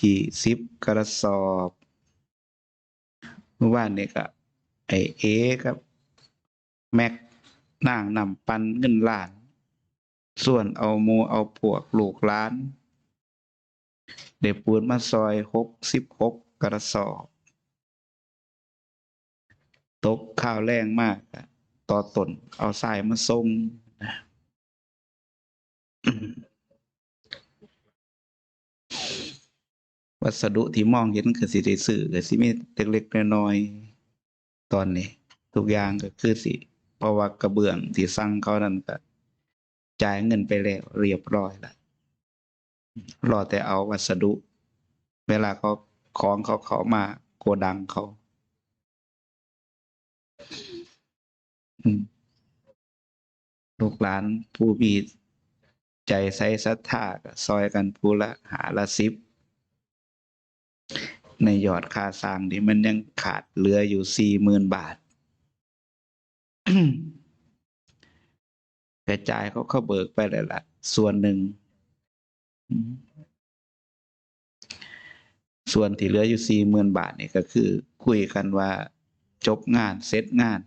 ยี่สิบกระสอบเมื่อวานนี่ยก็ไอเอกับ แม็กนางนำปันเงินล้าน ส่วนเอาหมูเอาพวกลูกล้าน เด็ปูนมาซอยหกสิบหกกระสอบ ตกข้าวแรงมากต่อตนเอาทรายมาส่งนะ วัสดุที่มองเห็นคือสิได้ซื้อก็สิมีเล็กๆน้อยๆตอนนี้ ทุกอย่างก็คือสิเพราะว่ากระเบื้องที่สั่งเขานั่นก็จ่ายเงินไปแล้วเรียบร้อยแล้วรอแต่เอาวัสดุ เวลาเขาของเขาเขามาโกดังเขาลูกหลานผู้มีใจใส่ศรัทธาก็ซอยกันผู้ละหาละสิบ ในยอดค่าสร้างนี่มันยังขาดเหลืออยู่สี่หมื่นบาทกระจายเขาเขาเบิกไปแล้วล่ะส่วนหนึ่ง ส่วนที่เหลืออยู่สี่หมื่นบาทนี่ก็คือ คุยกันว่าจบงานเสร็จงาน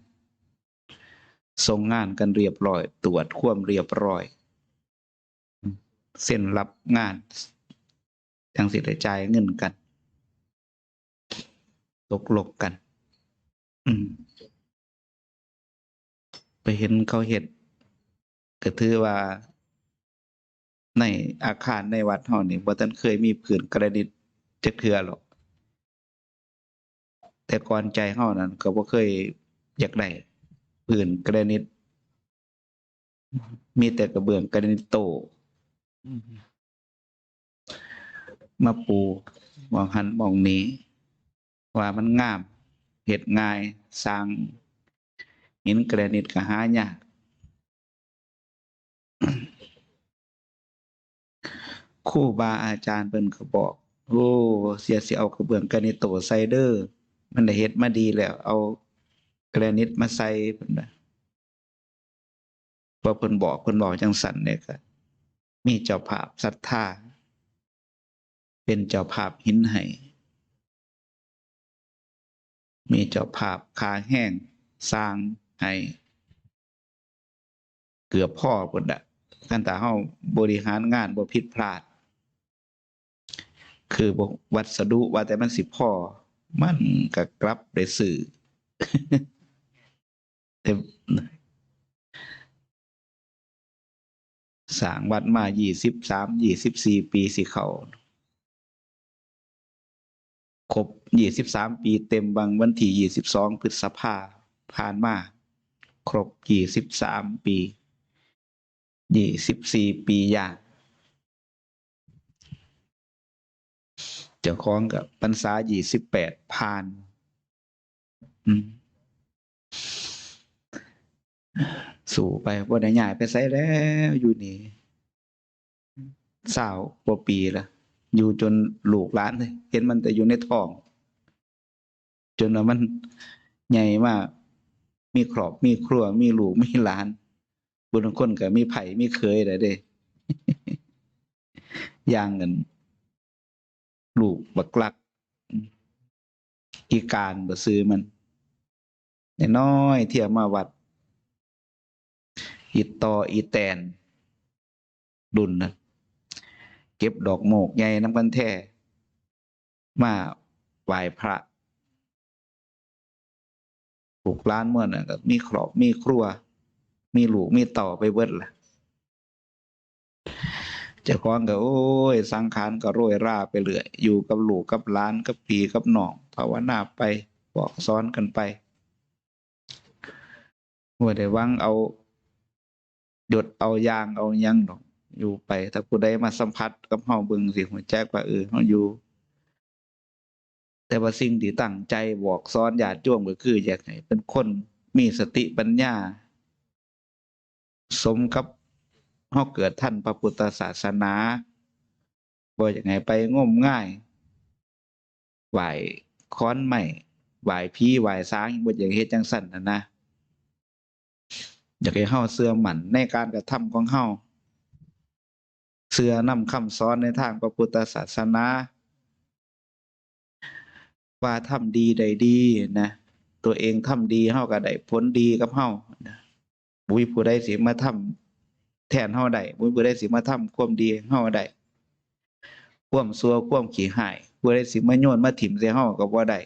ส่งงานกันเรียบร้อย ตรวจความเรียบร้อยเซ็นรับงานทางสิได้จ่ายเงินกัน ตกลงกัน อืม ไปเห็นเขาเห็ดก็ถือว่า ในอาคารในวัดเฮานี่บ่ทันเคยมีผืนกระดิษฐ์จักเทื่อหรอก แต่ก่อนใจเฮานั้นก็บ่เคยอยากได้ผืนกระนิตมีแต่กระเบื้องกระนิตโตมาปูมองหันมองนี้ ว่ามันงามเห็ดง่ายสร้างหินแกรนิตก็หายากครูบาอาจารย์เพิ่นก็บอก โอ้เสียเสิเอากระเบื้องแกรนิตโตใส่เด้อมันได้เฮ็ดมาดีแล้ว เอาแกรนิตมาใส่เพิ่นนะพอเพิ่นบอกเพิ่นบอกจังสันเนี่ยก็มีเจ้าภาพศรัทธาเป็นเจ้าภาพหินให้ มีเจ้าภาพคาแห้งสร้างให้ เกือบพ่อพุ่นน่ะคันแต่เฮาบริหารงานบ่ผิดพลาด คือบวัสดุว่าแต่มันสิพ่อ มันก็กลับได้ซื้อแต่สร้างวัดมา23 24ปีสิเข้า ครบยี่สิบสามปีเต็มบางวันที่ยี่สิบสองพฤษภาผ่านมาครบยี่สิบสามปียี่สิบสี่ปีย่างเจ้าของกับพรรษายี่สิบแปดผ่านสู่ไปบ่ได้ย้ายไปไสแล้วอยู่นี่สาวกว่าปีละ อยู่จนลูกหลานเลยเห็นมันแต่อยู่ในท้อง จนมันใหญ่มาก มีครอบมีครัว มีลูกมีหลานบุญคนก็มีไผ่มีเคยได้เด้ย่างเงินลูกบักลักอีการบ่ซื้อมันน้อยเทียมาวัดอีตตออีแตนดุนนะ ก็บดอกโมกใหญ่น้ำกันแท้มาไหว้พระปลูกร้านเมื่อน่ะก็มีครอบมีครัว มีลูกมีต่อไปเบิดล่ะเจ้าของก็โอ้ย สังขารก็โรยราไปเรื่อยอยู่กับลูกกับหลานกับพี่กับหนองภาวนาไปบอกซ้อนกันไปว่าได้วังเอาหยดเอายางเอายังดอก อยู่ไป ถ้าผู้ใดมาสัมผัสกับเฮาเบิ่งสิหัวแจ๊กว่าเออเฮาอยู่ แต่ว่าสิ่งที่ตั้งใจบอกสอนญาติโยมก็คืออยากให้เป็นคนมีสติปัญญา สมกับเฮาเกิดท่านพระพุทธศาสนาบ่อยากให้ไปงมง่ายไหวค้อนใหม่ไหวพี่ไหวซ้างบ่อย่ากเฮ็ดจังสั่นนะนะอยากให้เฮาเสื่อมั่นในการกระทำของเฮา เสื่อนำคำสอนในทางพระพุทธศาสนา ว่าทำดีได้ดีนะตัวเองทำดีเฮาก็ได้ผลดีกับเฮาบุยผู้ใดสิมาทำแทนเฮาได้บุยผู้ใดสิมาทำความดีให้เฮาได้ความซัวความขี้หายผู้ใดสิมาโยนมาถิ่มใส่เฮาก็บ่ได้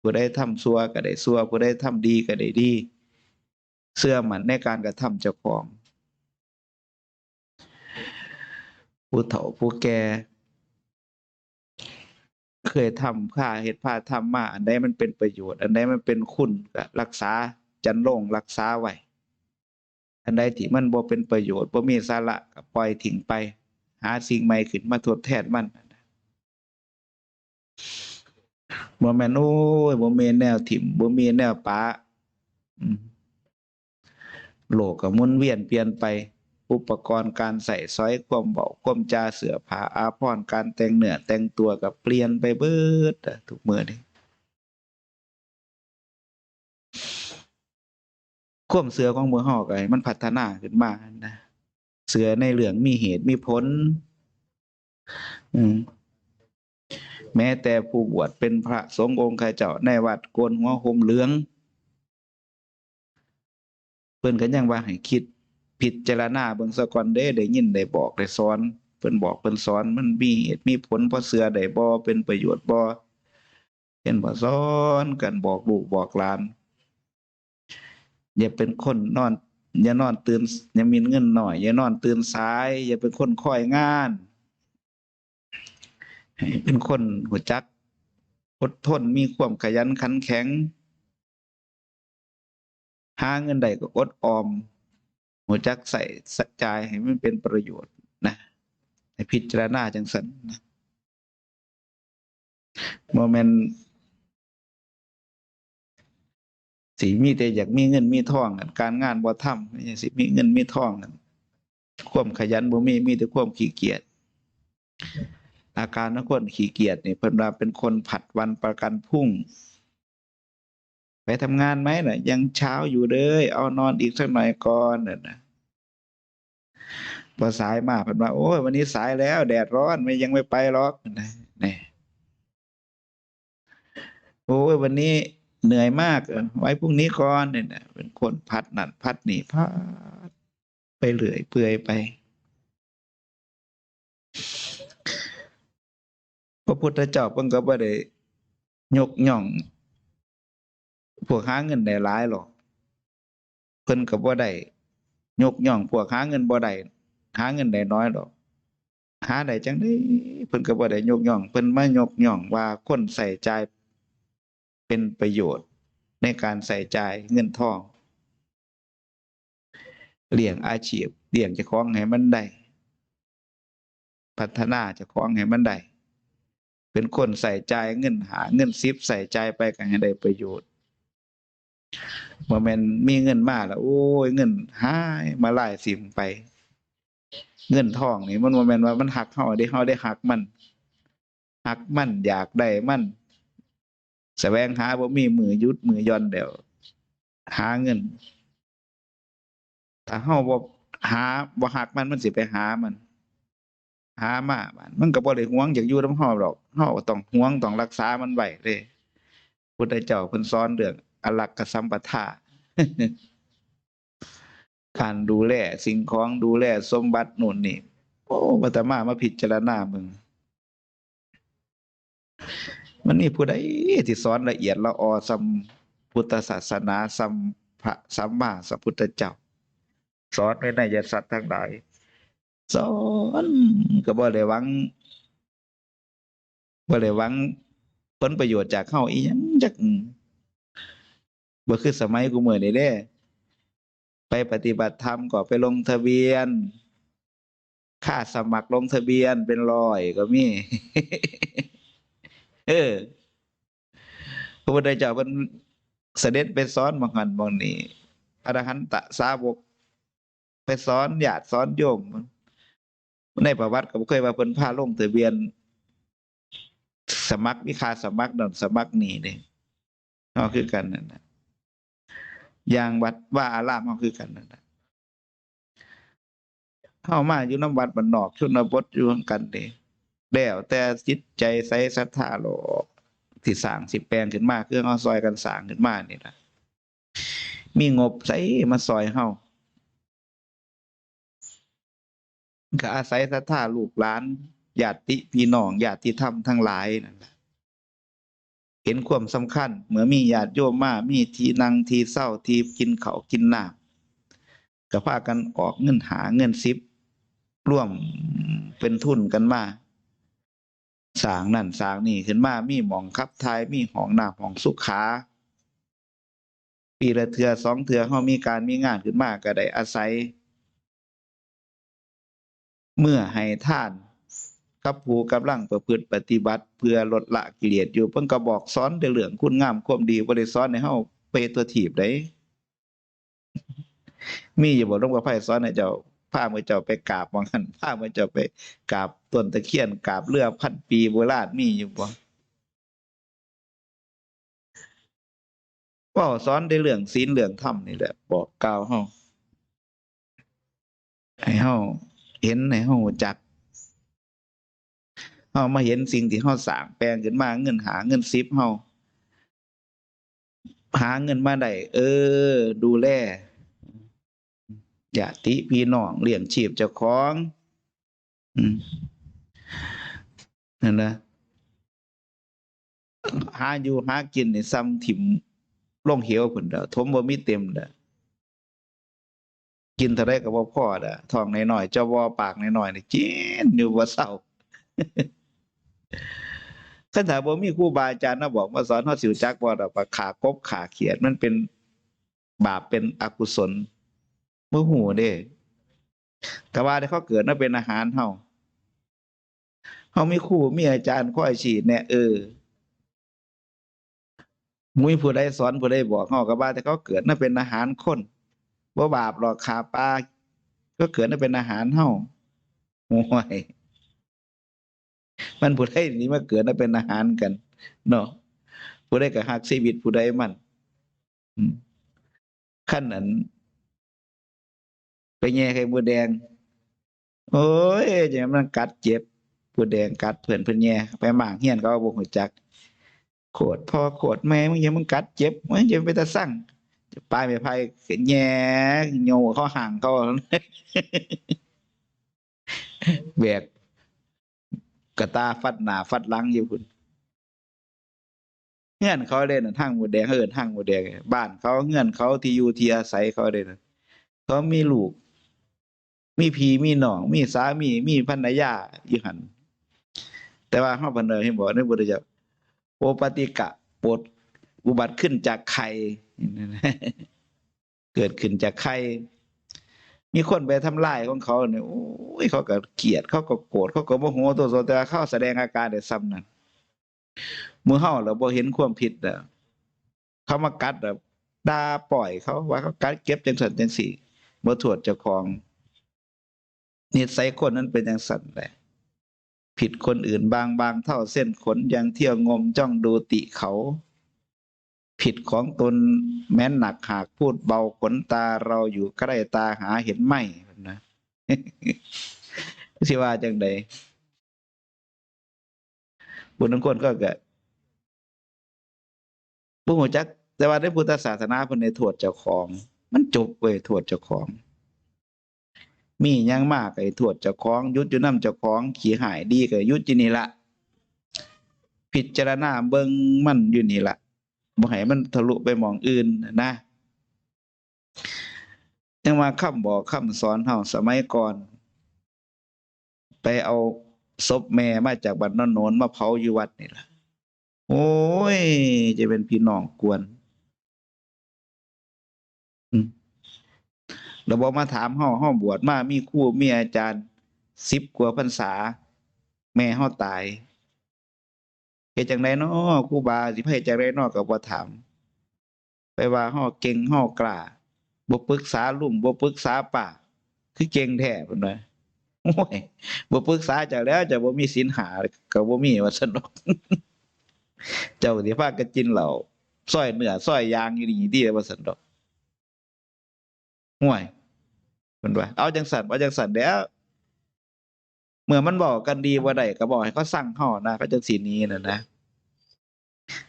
ผู้ใดทำซัวก็ได้ซัวผู้ใดทำดีก็ได้ดีเชื่อมันในการกระทำเจ้าของ ผู้เฒ่าผู้แก่ เคยทำค่าเฮ็ดผ้าทำมา อันใดมันเป็นประโยชน์ อันใดมันเป็นคุณก็รักษาจันโลงรักษาไว้อันใดที่มันบ่เป็นประโยชน์บ่มีสาระก็ปล่อยทิ้งไป หาสิ่งใหม่ขึ้นมาทดแทนมันบ่แม่นโอ้ยบ่มีแนวถิ่มบ่มีแนวปะโลกก็มุนเวียนเปลี่ยนไป อุปกรณ์การใส่สร้อยความเบาความจาเสือผ้าอาภรการแต่งเนื้อแต่งตัวก็เปลี่ยนไปเบิดอทุกมือนี้ควมเสือของมู่เฮาก็ให้มันพัฒนาขึ้นมานะเสือในเรื่องมีเหตุมีผลอืแม้แต่ผู้บวชเป็นพระสงฆ์องค์ข้าเจ้าในวัดโกนหัวห่มเหลือง เพิ่นก็ยังว่าให้คิด พิจารณาเบิ่งซะก่อนเด้ได้ยินได้บอกได้สอนเพิ่นบอกเพิ่นสอนมันมีเหตุมีผลพอเสือได้บ่เป็นประโยชน์บ่เห็นบ่สอนกันบอกลูกบอกหลานอย่าเป็นคนนอน อย่านอนตื่นอย่ามีเงินหน่อย อย่านอนตื่นสาย อย่าเป็นคนคอยงานให้เป็นคนหัวจักอดทนมีความขยันขันแข็ง หาเงินใดก็อดออม หัวจักใส่สะจายให้มันเป็นประโยชน์นะให้พิจารณาจังสันนะโมเมนสีมีแต่อยากมีเงินมีทองการงานบ่ทำไม่ใช่สิมีเงินมีทองกันความขยันบ่มีมีแต่ความขี้เกียจอาการของคนขี้เกียจนี่เพิ่นว่าเป็นคนผัดวันประกันพรุ่ง ไปทำงานไหมน่ะ ยังเช้าอยู่เลย เอานอนอีกสักหน่อยก่อนน่ะนะ พอสายมาเพิ่นว่า โอ้ยวันนี้สายแล้ว แดดร้อนไม่ยังไม่ไปหรอกนะนี่โอ้ยวันนี้เหนื่อยมาก ไว้พรุ่งนี้ก่อนเนี่ยเป็นคนพัดนั่นพัดนี่พัดไปเรื่อยเปื่อยไป พระพุทธเจ้าเพิ่นก็บ่ได้ยกย่องพวกหาเงินได้หลายหรอกเพิ่นก็บ่ได้ยกย่องพวกหาเงินบ่ได้ หาเงินได้น้อยหรอก หาได้จังได๋เพิ่นก็บ่ได้ยกย่อง เพิ่นมายกย่องว่าคนใส่ใจเป็นประโยชน์ในการใส่ใจเงินทองเลี้ยงอาชีพเลี้ยงเจ้าของให้มันได้พัฒนาเจ้าของให้มันได้เป็นคนใส่ใจเงินหาเงินซิปใส่ใจไปกันให้ได้ประโยชน์บ่แมนมีเงินมาแล้วโอ้ยเงินหายมาหลายสิมไป เงินทองนี่มันบ่แมนว่ามันหักเฮาได้เฮาได้หักมันหักมันอยากได้มันแสวงหาบ่มีมือยุดมือย่อนเดี๋ยวหาเงินถ้าเฮาบ่หาบ่หักมันมันสิไปหามัน หามาบาดมันก็บ่ได้หวงอยากอยู่นำเฮาดอกเฮาต้องหวงต้องรักษามันไว้เด้พุทธเจ้าเพิ่นสอนเรื่องอลักขสัมปทา การดูแลสิ่งของดูแลสมบัตินู่นนี่โอ้อาตมามาพิจารณามึงมันมีผู้ใดที่สอนละเอียดละออสัมพุทธศาสนาสัมพระสัมมาสัมพุทธเจ้า สอนไว้ในยสัตว์ทั้งหลายสอนก็บ่ได้หวังบ่ได้หวังผลประโยชน์จากเฮาอีหยังจักบ่คือสมัยกูเมื้อนี้เด้ ไปปฏิบัติธรรมก็ไปลงทะเบียน ค่าสมัครลงทะเบียนเป็นร้อยก็มี เออพระพุทธเจ้าเพิ่นเสด็จไปสอนบางหันบางนี้อรหันตสาวก ไปสอนญาติสอนโยม ในประวัติก็บ่เคยว่าเพิ่นพาลงทะเบียน สมัครมีค่าสมัครนั่นสมัครนี่เด้เฮาคือกันนั่นน่ะ อย่างวัดว่าอารามเฮาคือกันนั่นน่ะเฮามาอยู่น้ำวัดบ้านนอกชุนบทอยู่กันเด้แล้วแต่จิตใจใส่ศรัทธาหรอกที่สร้างสิแปลงขึ้นมาเครื่องเฮาซอยกันสร้างขึ้นมานี่ล่ะมีงบใส่มาซอยเฮาก็อาศัยศรัทธาลูกหลานญาติพี่น้องญาติธรรมทั้งหลายนั่นแหละ เห็นความสำคัญเมื่อมีญาติโยมมามีทีนั่งทีเศร้าทีกินเขากินน้ำก็พากันออกเงินหาเงินซิบร่วมเป็นทุนกันมาสางนั่นสางนี่ขึ้นมามีหมองคับทายมีหองหน้ำห้องสุขา ปีละเทือสองเทือเขามีการมีงานขึ้นมาก็ได้อาศัย เมื่อให้ท่าน กับผู้กำลังประพฤติปฏิบัติเพื่อลดละกิเลสอยู่เพิ่นก็บอกสอนในเรื่องคุณงามความดีบ่ได้สอนให้เฮาไปตัวถีบได้มีอยู่บ่หลวงพ่อไผสอนให้เจ้าพาเมื่อเจ้าไปกราบว่างั้นพาเมื่อเจ้าไปกราบต้นตะเคียนกราบเรือพันปีโบราณมีอยู่บ่เว้าสอนในเรื่องศีลเรื่องธรรมนี่แหละบอกกล่าวเฮาให้เฮาเห็นให้เฮาจัก เฮามาเห็นสิ่งที่เฮาสร้างแปลงขึ้นมาเงินหาเงินซิปเฮาหาเงินมาได้เออ ดูแลญาติพี่น้องเลี้ยงชีพเจ้าของนั่นนะหาอยู่หากินในซ้ำถิ่มลงเหวพุ่นเด้อถมบ่มีเต็มเด้อกินเท่าไรก็บ่พอเด้อท้องน้อยๆเจ้าบ่ปากน้อยๆนี่กินอยู่บ่เศร้า คันถ้าบ่มีครูบาอาจารย์มาบอกมาสอนเฮาสิรู้จักบ่ดอกว่าขากบขาเขียดมันเป็นบาปเป็นอกุศลบ่ฮู้เด้ก็ว่าได้เขาเกิดมาเป็นอาหารเฮาเฮามีครูมีอาจารย์คอยชี้แนะเออมุ้ยผู้ใดสอนผู้ใดบอกเฮาก็ว่าแต่เขาเกิดมาเป็นอาหารคนบ่บาปหรอกขาปลาก็เกิดมาเป็นอาหารเฮาโอ้ย มันผู้ใดนี่มาเกิดมาเป็นอาหารกันเนาะผู้ใดก็ฮักชีวิตผู้ใดมันขั้นนั้น ไปแย่ไข่บัวแดง โอ้ยจะมันกัดเจ็บบัวแดงกัดเพื่อนเพื่อนแย่ไปหมางเฮียนเขาเอาบ่หัวจักโขดพ่อโขดแม่มึงอยังมึงกัดเจ็บมึงจะไปตะสั่งจะปลายไปไพ่แย่โยเขาห่างเขาแบก กระตาฟัดหนาฟัดลังอยู่คุณเงื่อนเขาเล่นทางหมูแดงเขาเอินทางหมูแดงบ้านเขาเงื่อนเขาที่อยู่ที่อาศัยเขาเล่นเขามีลูก มีพีมีน้อง มีสามีมีภรรยาอยู่หัน แต่ว่าห้าพันเนยให้บอกในบทจะโอปติกะปวดอุบัติขึ้นจากไข่เกิดขึ้นจากไข่ มีคนไปทำลายของเขาเนี่ยโอ้ยเขาก็เกลียดเขาก็โกรธเขาก็โมโหตัวโซแต่เขาแสดงอาการได้ซ้ำนั้นเมื่อเฮาเราบ่เห็นความผิดอะเขามากัดแบบด่าปล่อยเขาว่าเขากัดเก็บจังสันจังสี่บ่ถวดเจ้าของนิสัยคนนั้นเป็นจังสันแหละผิดคนอื่นบางบางเท่าเส้นขนยังเที่ยวงมจ้องดูติเขา ผิดของตนแม้นหนักหากพูดเบาขนตาเราอยู่ใกล้ตาหาเห็นไหมนะสิว่าจังใดบุญทั้งคนก็เกิดบุหัวจัก แต่ว่าในพุทธศาสนาเพิ่นในโทษเจ้าของ มันจบเว้ยโทษเจ้าของ มียังมากไอ้โทษเจ้าของ ยุดอยู่นํเจ้าของ ขี้หายดีก็ยุดอยู่นี่ละ พิจารณาเบิ่งมันอยู่นี่ละ บ่ให้มันทะลุไปมองอื่นนะยังว่าคำบอกคำสอนเฮาสมัยก่อน ไปเอาศพแม่มาจากบ้านนนโนนมาเผาอยู่วัดนี่ล่ะ โอ้ย จะเป็นพี่น้องกวนเราบอกมาถามเฮาเฮาบวชมามีครูมีอาจารย์สิบกว่าพรรษา แม่เฮาตาย เฮ็ดจังไดเนาะครูบาสิเฮ็ดจังไดเนาะก็บ่ถาม ไปว่าเฮาเก่งเฮากล้าบ่ปรึกษาลุงบ่ปรึกษาป้าคือเก่งแท้เพิ่นว่าโอ้ยบ่ปรึกษาจ้าแล้วจ้าบ่มีศีลหาก็บ่มีว่าซั่นดอกเจ้าสิพากันกินเหล้าซอยเนื้อซอยยางอยู่นี่ดีว่าซั่นดอกห่วยเพิ่นว่าเอาจังสันเอาจังสันแล้ว เมื่อมันบอกกันดีบ่ได้ก็บอกให้เขาสั่งเฮานะเขาจังสิหนี้น่ะนะ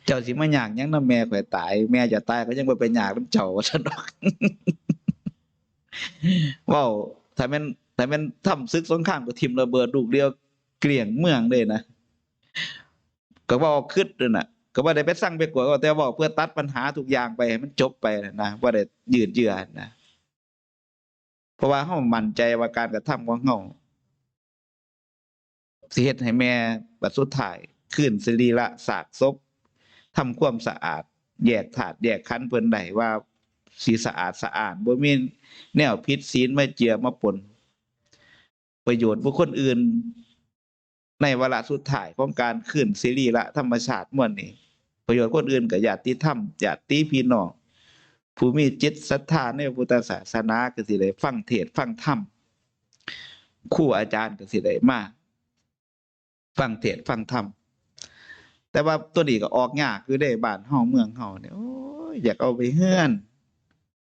เจ้าสิมาอยากยังนำแม่ข่อยตาย แม่จะตายก็ยังบ่ไปอยากนำเจ้าว่าซั่นดอกว้าถ้าแม่นถ้าแม่นทำศึกสงครามก็ทิ่มระเบิดลูกเดียวเกลี้ยงเมืองเลยนะก็เว้าคิดนั่นน่ะก็บ่ได้ไปสั่งไปกลัวแต่เว้าเพื่อตัดปัญหาทุกอย่างไปให้มันจบไปนะนะบ่ได้ยืดเยื้อนะเพราะว่าเฮามั่นใจว่าการกระทำของเฮา สิเฮ็ดให้แม่บัดสุดท้ายคืนสรีระซากศพทำความสะอาด แยกถาดแยกคันเพิ่นได้ว่าสิสะอาดสะอาดบ่มีแนวผิดศีลมาเจือมาปน ประโยชน์บุคคลอื่น ในวาระสุดท้ายของการคืนสรีระธรรมชาติมวนนี้ ประโยชน์คนอื่นก็ญาติธรรมญาติพี่น้องผู้มีจิตศรัทธาในพุทธศาสนาก็สิได้ฟังเทศฟังธรรมครูอาจารย์ก็สิได้มา ฟังเทศน์ฟังธรรมแต่ว่าตัวนี้ก็ออกยากคือได้บ้านเฮาเมืองเฮาเนี่ยโอ้ยอยากเอาไปเฮือน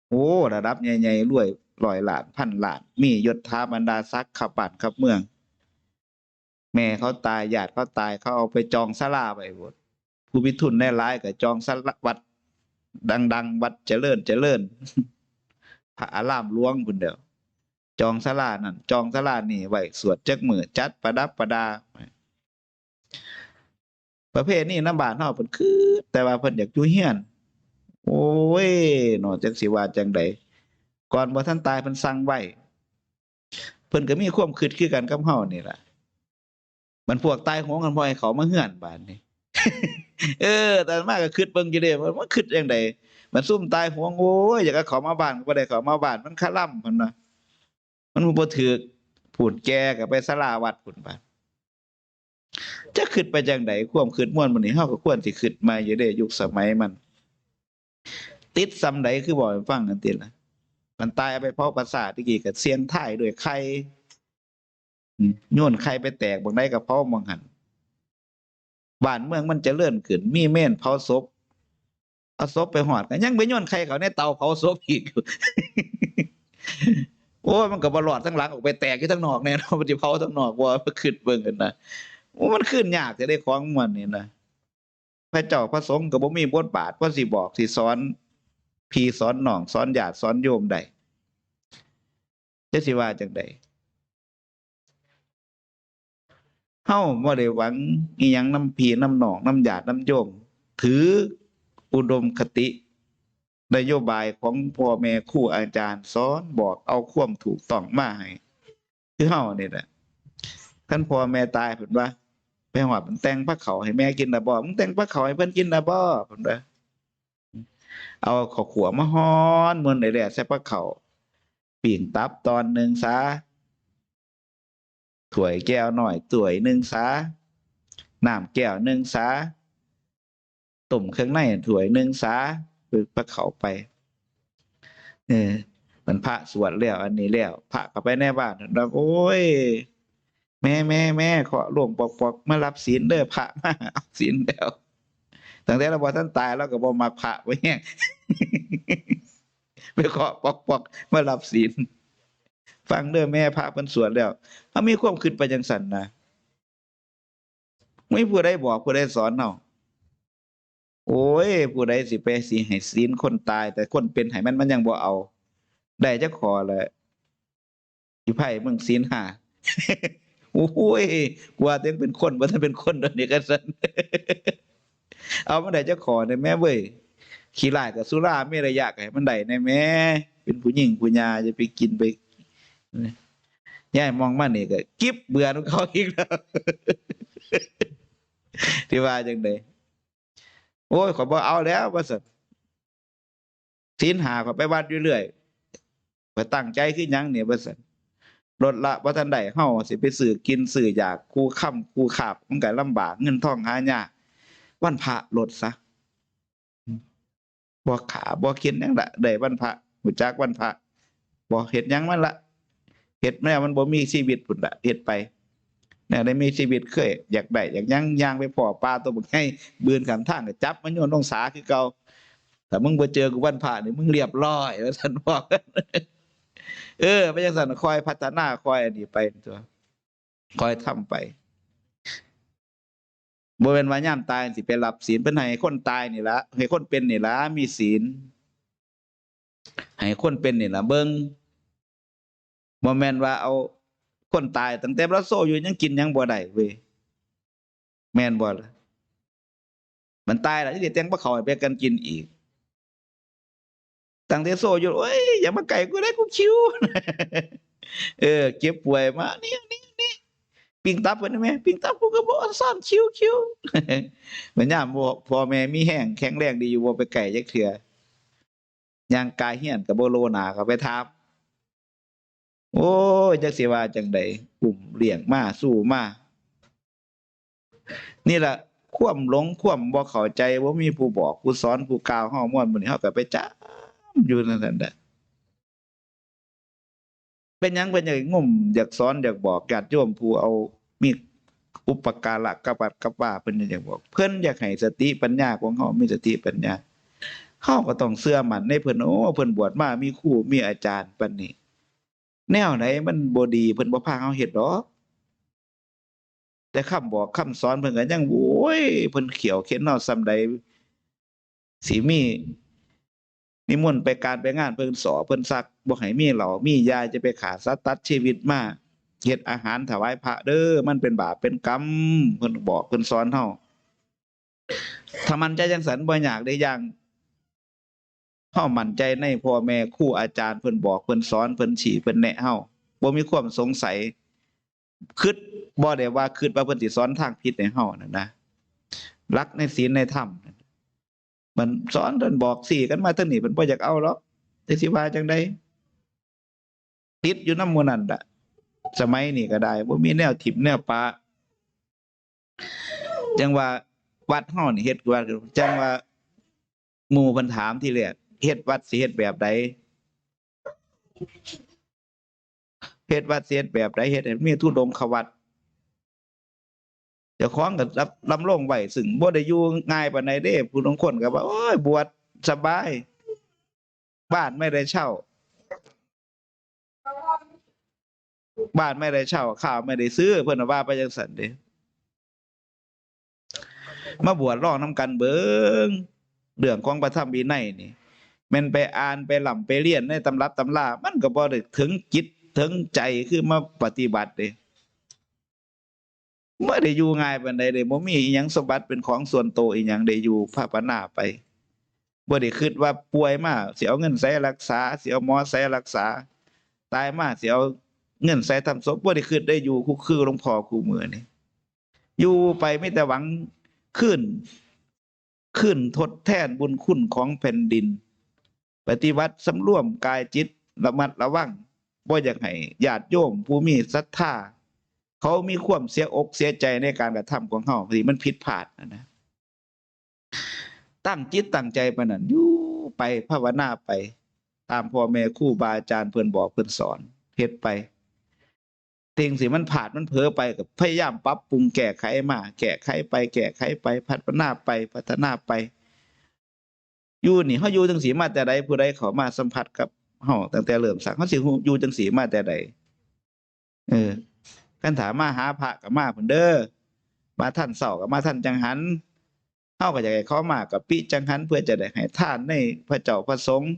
โอ้ระดับใหญ่ๆรวยร้อยหลานพันหลาน มียศถาบรรดาศักดิ์ขับบ้านขับเมือง แม่เขาตายญาติเขาตายเขาเอาไปจองศาลาไว้หมดผู้มีทุนได้หลายก็จองศาลาวัด ดัง ๆ วัดเจริญเจริญพระอารามหลวงพุ่นเดียวจองศาลานั่นจองศาลานี่ไว้สวดจักมือจัดประดับประดา ประเภทนี้น้ำบานเฮาเพิ่นคือ แต่ว่าเพิ่นอยากอยู่เฮียน โอ้ยเนาะจักสิว่าจังใดก่อนบ่ทันตายเพิ่นสั่งไว้เพิ่นก็มีความคิดคือกันกับเฮานี่ล่ะมันพวกตายโหงกันบ่ให้เขามาเฮือนบาดนี้เออแต่มากก็คิดเบิ่งอยู่เด้ว่ามันคิดจังไดมันซุ่มตายโหงโอ้ยอยากให้เขามาบ้านก็บ่ได้เขามาบ้านมันคาล่ำพุ่นน่ะมันบ่ถูกพูดแก่ก็ไปศาลาวัดพุ่นบาด จะคิดไปจังไดความคิดม่วนมันนี่เฮาก็ควรสิคิดมาอยู่เด้ยุคสมัยมัน ติดซำใดคือบอกให้ฟังกันติล่ะมันตายเอาไปเผาประสาทตะกี้ก็เสียงท้ายด้วยไข่อืมโยนไข่ไปแตกบางใดก็เผาบางหันบ้านเมืองมันจะเจริญขึ้น มีเม่นเผาศพเอาศพไปหอดก็ยังไปโยนไข่เขาในเตาเผาศพอีกโอ้ยมันก็บ่รอดทั้งหลังออกไปแตกอยู่ทั้งนอกแน่นาะมันสิเผาทั้งนอกว่าขึ้นเบิ่งกันนะ โอ้มันขึ้นยากจะได้ของมันนี่นะพระเจ้าพระสงฆ์ก็บ่มีบทบาทว่าสิบอกสิสอนพี่สอนน้องสอนญาติสอนโยมได้จะสิว่าจังไดเฮ้าบ่ได้หวังอีหยังน้ำพี่นำหนองน้ำญาตินำโยม ถืออุดมคตินโยบายของพ่อแม่ครูอาจารย์สอนบอกเอาความถูกต้องมาให้คือเฮานี่แหละท่านพ่อแม่ตายเพิ่นว่า ไปหอดมันแต่งพระเขาวให้แม่กินดาบ่มึงแต่งพระเขาวให้เพิ่อนกินดาบ่เพิ่นว่าเอาข้าวขัวมาฮ้อนมื้อใดแหละใส่พระเขาวปิ่งตับตอนหนึ่งซะถ้วยแก้วหน่อยถ้วยหนึ่งซะน้ำแก้วหนึ่งซะต้มเครื่องในถ้วยหนึ่งซะคือพระเขาวไป เออมันพระสวดแล้วอันนี้แล้วพระก็ไปในบ้านแล้วโอ้ย แม่แม่แม่ขอหลวงปอกปอกมารับศีลเด้อพระมาเอาศีลแล้วตั้งแต่เราบอกท่านตายแล้วก็บ่มาพระไว้แหงไปขอปอกปอกมารับศีลฟังเด้อแม่พระเพิ่นสวดแล้วถ้ามีความคิดไปจังสันนะไม่ผู้ใดบอกผู้ใดสอนเนาโอ้ย ผู้ใดสิไปสิให้ศีลคนตาย แต่คนเป็นให้มันมันยังบ่เอา ได้จะขอเลยอยู่ไผมึงศีลห้า โอ้ยกว่าเต็งเป็นคนว่าถ้าเป็นคนตอนนี้ก็สันเอามาได้จะขอในแม่เว้ยขี้ลายกับสุราไม่ระยะให้มันได้ในแม่เป็นผู้หญิงผู้หญาจะไปกินไปย่ายมองมานี่ก็กิบเบื่อของเขาอีกแล้วที่ว่าจังไดโอ้ยขอบ่เอาแล้วว่าสันศีลหาขอไปวัดเรื่อยไปตั้งใจขึ้นยังเนี่ยว่าสัน ลดละว่าทันใดเฮาสิไปซื้อกินซื้ออยากคู่ค่ำคู่ขาบมันก็ลำบากเงินทองหายากวันพระลดซะบ่ขาบ่กินยังละได้วันพระหูจักวันพระบ่เฮ็ดยังมันละเฮ็ดแม่มันบ่มีชีวิตพุ่นละเฮ็ดไปเนี่ยได้มีชีวิตเคยอยากได้อยากยังยางไปพ่อปลาตัวบักให้บืนข้างทางจับมันโยนลงสาคือเก่าแต่มึงบ่เจอกูวันพระนี่มึงเรียบร้อยว่าซั่นบอก เออไม่ยังสันคอยพัฒนาคอยอันนี้ไปตัวคอยทำไปบ่เป็นว่ายามตายสิไปรับศีลเพิ่นให้คนตายนี่ละให้คนเป็นนี่ละมีศีลให้คนเป็นนี่ละเบิ่งบ่แม่นว่าเอาคนตายตั้งแต่เราโซอยู่ยังกินยังบ่ได้เว้ยแมนบ่ละมันตายแล้วสิแต่งบ่เขาไปกันกินอีก ตั้งแต่โซอยู่โอ้ยอย่ามาไก่กูได้กูคิวเออ เก็บป่วยมานี่นี่นี่ปิงตับเพิ่นแม่ปิงตับกูก็บ่ซ่อนคิวคิวมันยามบ่พ่อแม่มีแห้งแข็งแรงดีอยู่บ่ไปไก่จักเทื่อย่างกายเฮียนก็บ่โลนาก็ไปทับโอ้ยจักสิว่าจังไดกลุ่มเลี้ยงมาสู้มานี่แหละควมหลงควมบ่เข้าใจบ่ามีผู้บอกผู้สอนผู้กล่าวเฮาม่วนมื้อนี้เฮาก็ไปจ้า อยู่นั่นนั่นแหละเป็นยังเป็นหยังงุ่มอยากสอนอยากบอกญาติโยมผู้เอามีอุปการะกับบัดกับว่าเพิ่นอยากบอก เพิ่นอยากให้สติปัญญาของเฮามีสติปัญญาเฮาก็ต้องเชื่อมันในเพิ่นโอ้เพิ่นบวชมามีครูมีอาจารย์ปานนี้ แนวไหนมันบดีเพิ่นบ่พาเฮาเฮ็ดดอกแต่คำบอกคำสอนเพิ่นก็ยังโอ้ยเพิ่นเขียวเข็นนาะซำใดสิมี นิมนต์ไปการไปงานเพิ่นสอเพิ่นซักบ่ให้มีเหล้ามียาจะไปขาดสัตว์ตัดชีวิตมาเฮ็ดอาหารถวายพระเด้อมันเป็นบาปเป็นกรรมเพิ่นบอกเพิ่นสอนเฮาถ้ามันใจจังสันบ่อยากได้อย่างเฮามั่นใจในพ่อแม่ครูอาจารย์เพิ่นบอกเพิ่นสอนเพิ่นชี้เพิ่นแนะเฮาบ่มีความสงสัยคิดบ่ได้ว่าคิดว่าเพิ่นสิสอนทางผิดให้เฮานั่นนะรักในศีลในธรรมนั่น มันสอนเพิ่นบอกสี่กันมาท่านี้เพิ่นบ่อยากเอาหรอกแต่สิว่าจังไดติดอยู่น้ำมูนั่นละสมัยนี้ก็ได้บ่มีแนวทิมแนวปะจังว่าวัดเฮานี่เฮ็ดวัดจังว่าหมู่เพิ่นถามที่แรกเฮ็ดวัดสิเฮ็ดแบบใดเฮ็ดวัดสิเฮ็ดแบบใดเฮ็ดมีทุดงควัด เจ้าของก็รับลำลงไว้ซึ่งบ่ได้อยู่ง่ายปานใดเด้ผู้บางคนก็ว่าโอ้ยบวชสบาย บ้านไม่ได้เช่า บ้านไม่ได้เช่าข้าวไม่ได้ซื้อ เพิ่นว่าไปจังซั่นเด้มาบวชร้องนํกันเบิงเรื่องของพระธรรมวินัยนี่ม่นไปอ่านไปหล่ำไปเรียนในตำรับตำรามันก็บ่ได้ถึงจิตถึงใจคือมาปฏิบัติเด้ บ่ได้อยู่ง่ายปานใดเด้บ่มีอิหยังสมบัติเป็นของส่วนตัวอีหยังได้อยู่ภาวนาไปบ่ได้คิดว่าป่วยมาสิเอาเงินใส่รักษาสิเอาหมอใส่รักษา ตายมาสิเอาเงินใส่ทำศพบ่ได้คิดได้อยู่คู่คือหลวงพ่อคู่มือนี่อยู่ไปไม่แต่หวังขึ้น ขึ้นทดแทนบุญคุณของแผ่นดิน ปฏิวัติสำรวมกายจิตระมัดระวังบ่อยากให้ญาติโยมผู้มีศรัทธา เขามีความเสียอกเสียใจในการกระทำของเขาที่มันผิดพลาดนะนะตั้งจิตตั้งใจไปนั่นยู่ไปภาวนาไป ตามพ่อแม่ครูบาอาจารย์เพิ่อนบอกเพิ่อนสอนเฮ็ดไปสิ่งสิมันผาดมันเผลอไปกับพยายามปรับปรุงแก้ไขมา แก้ไขไป แก้ไขไป พัฒนาไปพัฒนาไปอยู่นี่เฮาอยู่จังสีมาแต่ใดผู้ใดเขามาสัมผัสกับเฮาตั้งแต่เริ่มสักเฮาสิอยู่จังสีมาแต่ใดเออ คันถามมาหาพระก็มาพุ่นเด้อมาท่านเช้าก็มาท่านจังหันเฮาก็อยากให้เขามากับปิจังหันเพื่อจะได้ให้ท่านในพระเจ้าพระสงฆ์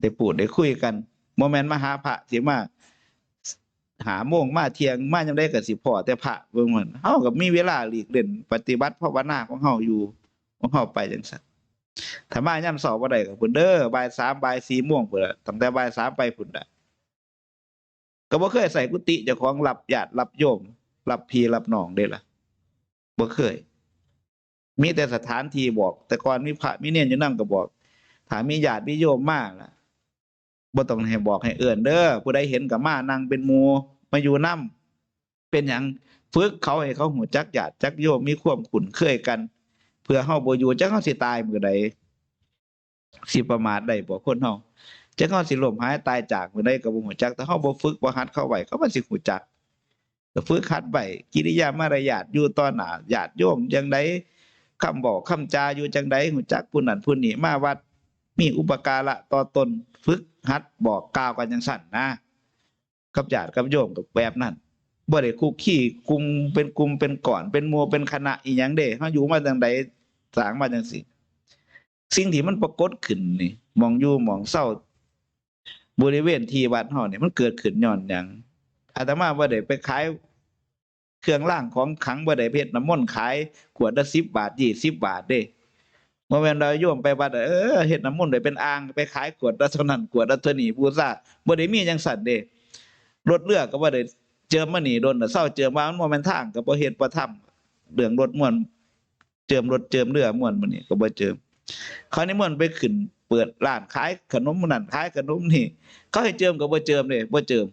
ได้พูดได้คุยกันบ่แม่นมาหาพระสิมาหาโมงมาเทียงมายังได้ก็สิพอแต่พระเบิ่งมันเฮาก็มีเวลาหลีกเล่นปฏิบัติภาวนาของเฮาอยู่ของเฮาไปจังซั่นถ้ามายามเช้าบ่ได้ก็พุ่นเด้อบ่าย3บ่าย4โมงพุ่นล่ะตั้งแต่บ่าย3ไปพุ่นน่ะ ก็บ่เคยใส่กุฏิเจ้าของรับญาติรับโยมรับพี่รับน้องเด้ล่ะบ่เคย มีแต่สถานที่บอก แต่ก่อนมีพระมีเนรอยู่นำก็บอกถามมีญาติมีโยมมากล่ะบ่ต้องให้บอกให้เอื้อนเด้อผู้ใดเห็นก็มานั่งเป็นมูมาอยู่นํเป็นหยังฝึกเขาให้เขาหูจักญาติจักโยมมีความคุ้นเคยกัน เพื่อเฮาบ่อยู่จักเฮาสิตายมื้อใดสิประมาทได้บ่คนเฮา จักเฮาสิลมหายตายจากมื้อใดก็บ่ฮู้จัก แต่เฮาบ่ฝึกบ่หัดเข้าไว้เขามันสิฮู้จักก็ฝึกหัดไว้กิริยามารยาทอยู่ต่อหน้าญาติโยมจังไดคำบอกคำจาอยู่จังไดฮู้จักผู้นั้นผู้นี้มาวัด มีอุปการะต่อตนฝึกหัดบอกกล่าวกันจังสั่นนะกับญาติกับโยมกับแบบนั้นบ่ได้คุกคีกลุ่มเป็นกลุ่มเป็นก่อน เป็นมู่เป็นคณะอีหยังเด้เฮาอยู่มาจังใดสร้างมาจังซี่สิ่งที่มันปรากฏขึ้นนี่มองอยู่มองเศร้า บริเวณที่วัดเฮานี่ยมันเกิดขึ้นย้อนหยังอาตมาบ่ได้ไปขายเครื่องรางของขังบ่ได้เพชรน้ำมนต์ขายขวดละ10บบาท20บบาทเด้บ่แม่นเราโยมไปวัดเออเฮ็ดน้ำมนต์ได้เป็นอ่างไปขายขวดละเท่านั้นขวดละเท่านี้บูชาบ่ได้มีจังซั่นเด้รถเรือกก็บ่ได้เจิมมานี่โดนน่เศร้าเจิมมามันบ่แม่นทางก็บ่เฮ็ดบ่ทำเรื่องรถม่วนเจิมรถเจิมเรือม่วนมื้อนี้ก็บ่เจิมคราวนี้ม่วนไปขึ้น เปิดร้านขายขนมนั่นขายขนมนี่ เขาให้เจิมก็บ่เจิมเด้บ่เจิม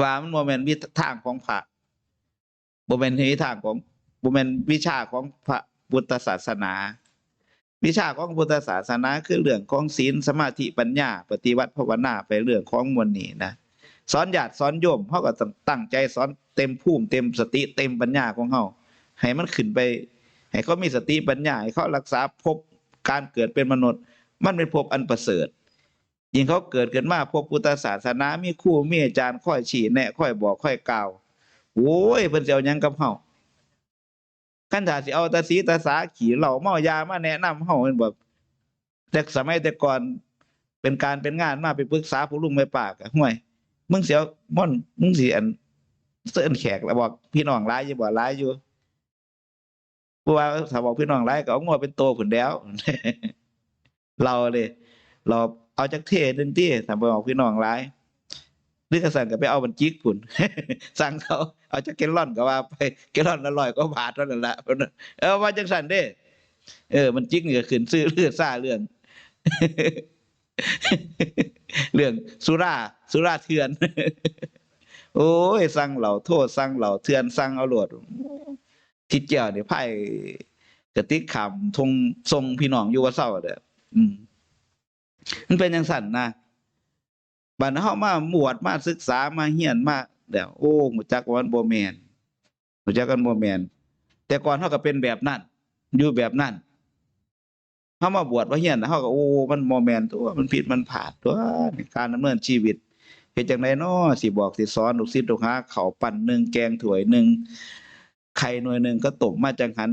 ว่ามันบ่แม่นวิธีทางของพระบ่แม่นวิธีทางของบ่แม่นวิชาของพระพุทธศาสนา วิชาของพุทธศาสนาคือเรื่องของศีลสมาธิปัญญา ปฏิวัติภาวนาไปเรื่องของมวลนี้นะสอนญาติสอนโยมเฮาก็ตั้งใจสอนเต็มภูมิเต็มสติเต็มปัญญาของเฮาให้มันขึ้นไป ให้เขามีสติปัญญาให้เขารักษาภพ การเกิดเป็นมนุษย์ มันเป็นภพอันประเสริฐยิ่งเขาเกิดขึ้นมาพบพุทธศาสนามีครูมีอาจารย์ค่อยชี้แนะค่อยบอกค่อยกล่าวโอ้ยเพิ่นสิเอาหยังกับเฮาคันถ้าสิเอาตาสีตาสาขี่เหล้าเมายามาแนะนำเฮาแม่นบ่แต่สมัยแต่ก่อนเป็นการเป็นงานมาไปปรึกษาผู้ลุงแม่ปากห่วยมึงเสิเอาม่อนมึงสิอันเซิ้นแขกแล้วบอกพี่น้องหลายอยู่บ่หลายอยู่ ผู้ว่าถ้าบอกพี่น้องหลายก็เอางัวเป็นโตพุ่นแล้ว เราเลย เราเอาจากเทศนึงที่ทำไปบอกพี่น้องร้ายหรือกระสันก็ไปเอาบันจิกผุนสั่งเขาเอาจากเกลอนก็ว่าไปเกลอนละร้อยก็บาทเท่านั้นละเออว่าจังสันเด้ เออ มันจิกนี่ก็ขึ้นซื้อเลือดซ่าเรื่องเรื่องสุราสุราเถื่อน โอ้ย สั่งเหล่าโทษสั่งเหล่าเถื่อนสั่งเอาหลด ทิดเจียวเนี่ยไพ่กระติกขำทงทรงพี่น้องอยู่ว่าเศร้าเด้ออืม มันเป็นจังสั่นนะบัดเฮามาหมวดมาศึกษามาเฮียนมาเดี๋ยวโอ้หูจักวันบ่แม่นหูจักกันบ่แม่นแต่ก่อนเฮาก็เป็นแบบนั้นอยู่แบบนั้นเฮามาบวชมาเฮียนเฮาก็โอ้มันบ่แม่นตัวมันผิดมันพลาดตัวการดำเนินชีวิตเฮ็ดจังไดน้อสิบอกสิสอนลูกศิษย์ลูกหาข้าปั้นหนึงแกงถ้วยหนึง ไข่หน่วยหนึ่งก็ตกมาจังหัน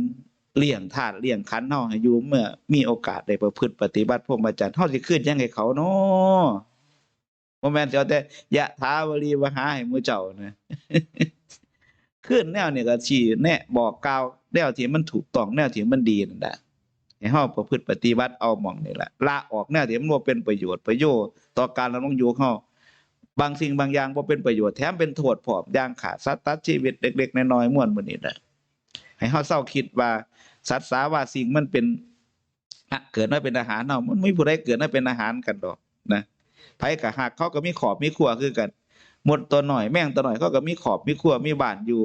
เลี้ยงธาตุเลี้ยงขันธ์เฮาให้อยู่เมื่อมีโอกาสได้ประพฤติปฏิบัติพรหมจรรย์เฮาสิคืนยังให้เขาเนาะบ่แม่นสิเอาแต่ยะถาวรีวหาให้มู่เจ้านะคืนแนวนี่ก็ชี้แนะบอกกล่าวแนวที่มันถูกต้องแนวที่มันดีนั่นแหละให้เฮาประพฤติปฏิบัติเอาหม่องนี่แหละละออกแนวที่มันบ่เป็นประโยชน์ประโยชน์ต่อการดำรงอยู่ของเฮา บางสิ่งบางอย่างบ่เป็นประโยชน์แถมเป็นโทษผอมอย่างขาดสัตว์ตัดชีวิตเล็กๆน้อยๆม่วนมื้อนี้แหละให้เฮาเศร้าคิดว่าสัตว์สาว่าสิ่งมันเป็นเกิดมาเป็นอาหารเนาะมันไม่ผู้ใดเกิดมาเป็นอาหารกันดอกนะไผกับหักเขาก็มีขอบมีขั้วคือกัน หมดตัวหน่อยแม่งตัวหน่อยเขาก็มีขอบมีขั้วมีบ้านอยู่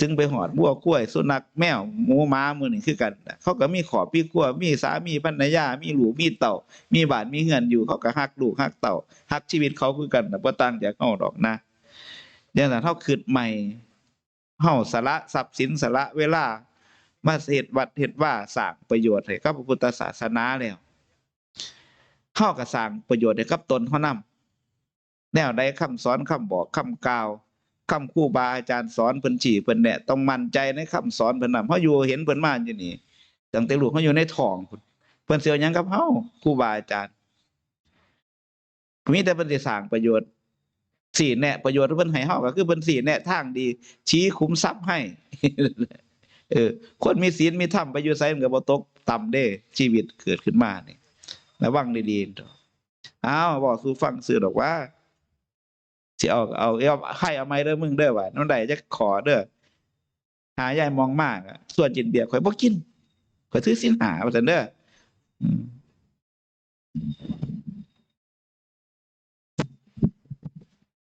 จึงไปหอดบัวกล้วย สุนัขแมวหมูม้ามือนี่คือกัน เขาก็มีขอบมีขั้วมีสามีภรรยามีหลูมีเต่า มีบานมีเฮือนอยู่เขาก็ฮักลูกฮักเต่าฮักชีวิตเขาคือกันนะบ่ต่างจากเฮาดอกนะอย่างนั้นเฮาคิดใหม่เฮาสละทรัพย์สินสละเวลา มาเฮ็ดวัดเฮ็ดว่าสร้างประโยชน์ให้กับพระพุทธศาสนาแล้วเฮาก็สร้างประโยชน์ให้กับตนเฮานำแนวใดคำสอนคำบอกคำกล่าว คำครูบาอาจารย์สอนเพิ่นชี้เพิ่นแนะต้องมั่นใจในคำสอนเพิ่นนำเฮาะอยู่เห็นเพิ่นมาอยู่นี่ตั้งแต่ลูกเฮาอยู่ในท้องเพิ่นสิเอาหยังกับเฮาครูบาอาจารย์มีแต่เพิ่นสิสร้างประโยชน์สี่แนะประโยชน์เพิ่นให้เฮาก็คือเพิ่นสี่แนะทางดี ชี้คุ้มทรัพย์ให้เออคนมีศีลมีธรรมไปอยู่ไสมันก็บ่ตกต่ำเด้ชีวิตเกิดขึ้นมานี่ระวังดีๆเถอะอ้าวบอกสู่ฟังซื่อดอกว่า สิเอาเอาเอาให้เอาไม้เด้อมึงเด้อว่าน้องใดจะขอเด้อหายายมองมากส่วนจินเบียร์ข่อยบ่กินข่อยซื้อสินหาว่าซั่นเด้อ